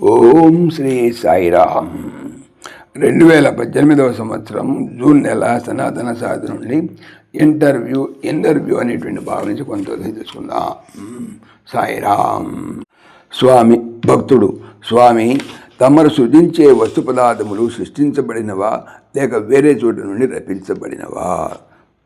ఓం శ్రీ సాయిరామ్. రెండు వేల పద్దెనిమిదవ సంవత్సరం జూన్ నెల సనాతన సాధన నుండి ఇంటర్వ్యూ ఇంటర్వ్యూ అనేటువంటి భావం నుంచి కొంత తెలుసుకుందాం సాయిరామ్. స్వామి భక్తుడు స్వామి తమరు సృజించే వస్తు పదార్థములు సృష్టించబడినవా? లేక వేరే చోటు నుండి రప్పించబడినవా?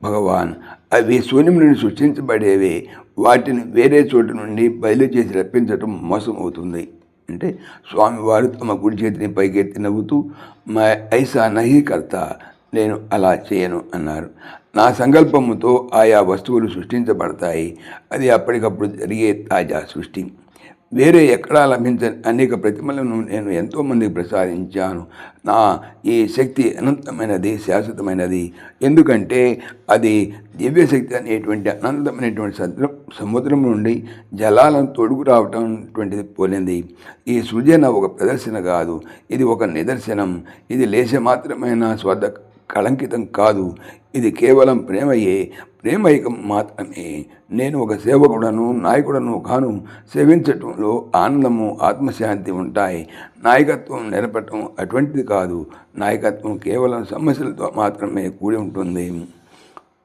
భగవాన్ అవి శూన్యం నుండి సృష్టించబడేవి. వాటిని వేరే చోటు నుండి బయలు చేసి రప్పించటం మోసం అవుతుంది అంటే స్వామివారు తమ కుడి చేతిని పైకెత్తి నవ్వుతూ మా ఐసా నహి కర్త నేను అలా చేయను అన్నారు. నా సంకల్పముతో ఆయా వస్తువులు సృష్టించబడతాయి. అది అప్పటికప్పుడు జరిగే తాజా సృష్టి. వేరే ఎక్కడా లభించని అనేక ప్రతిమలను నేను ఎంతోమందికి ప్రసాదించాను. నా ఈ శక్తి అనంతమైనది శాశ్వతమైనది. ఎందుకంటే అది దివ్యశక్తి అనేటువంటి అనంతమైనటువంటి సముద్రం సముద్రం నుండి జలాలను తొడుగు రావటం అటువంటిది పోలింది. ఈ సృజన ఒక ప్రదర్శన కాదు. ఇది ఒక నిదర్శనం. ఇది లేశ మాత్రమైన స్వద కళంకితం కాదు. ఇది కేవలం ప్రేమయే. ప్రేమైకం మాత్రమే. నేను ఒక సేవకుడను నాయకుడను కాను సేవించటంలో ఆనందము ఆత్మశాంతి ఉంటాయి. నాయకత్వం నిలపటం అటువంటిది కాదు. నాయకత్వం కేవలం సమస్యలతో మాత్రమే కూడి ఉంటుంది.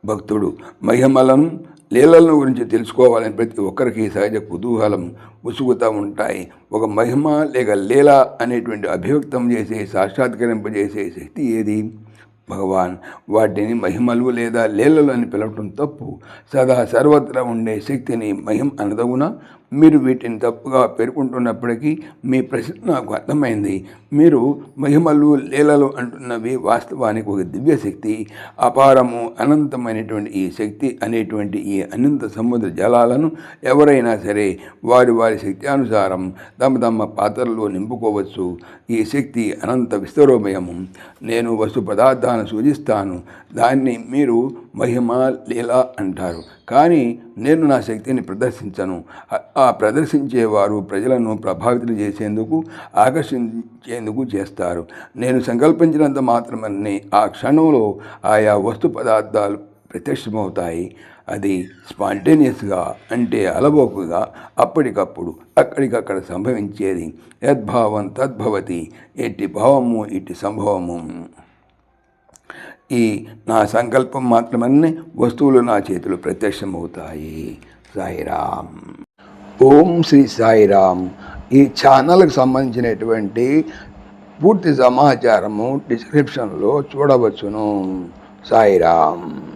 భక్తుడు మహిమలను లీలలను గురించి తెలుసుకోవాలని ప్రతి ఒక్కరికి సహజ కుతూహలం ఉసుగుతూ ఉంటాయి. ఒక మహిమ లేక లీల అనేటువంటి అభివ్యక్తం చేసే సాక్షాత్కరింపజేసే శక్తి ఏది? భగవాన్ వాటిని మహిమలు లేదా లీలలు అని పిలవటం తప్పు. సదా సర్వత్రా ఉండే శక్తిని మహిమ అనదగున? మీరు వీటిని తప్పుగా పేర్కొంటున్నప్పటికీ మీ ప్రశ్న నాకు అర్థమైంది. మీరు మహిమలు లీలలు అంటున్నవి వాస్తవానికి ఒక దివ్య శక్తి. అపారము అనంతమైనటువంటి ఈ శక్తి అనేటువంటి ఈ అనంత సముద్ర జలాలను ఎవరైనా సరే వారి వారి శక్తి అనుసారం తమ తమ పాత్రలో నింపుకోవచ్చు. ఈ శక్తి అనంత విస్తరోమయము. నేను వస్తు తాను సూచిస్తాను. దాన్ని మీరు మహిమ లీల అంటారు. కానీ నేను నా శక్తిని ప్రదర్శించను. ఆ ప్రదర్శించేవారు ప్రజలను ప్రభావితం చేసేందుకు ఆకర్షించేందుకు చేస్తారు. నేను సంకల్పించినంత మాత్రమే ఆ క్షణంలో ఆయా వస్తు పదార్థాలు ప్రత్యక్షమవుతాయి. అది స్పాంటేనియస్గా అంటే అలవోకుగా అప్పటికప్పుడు అక్కడికక్కడ సంభవించేది. యద్భావం తద్భవతి ఎట్టి భావము ఇట్టి సంభవము. ఈ నా సంకల్పం మాత్రమన్నీ వస్తువులు నా చేతులు ప్రత్యక్షమవుతాయి. సాయిరామ్. ఓం శ్రీ సాయిరామ్. ఈ ఛానల్కి సంబంధించినటువంటి పూర్తి సమాచారము డిస్క్రిప్షన్లో చూడవచ్చును. సాయిరామ్.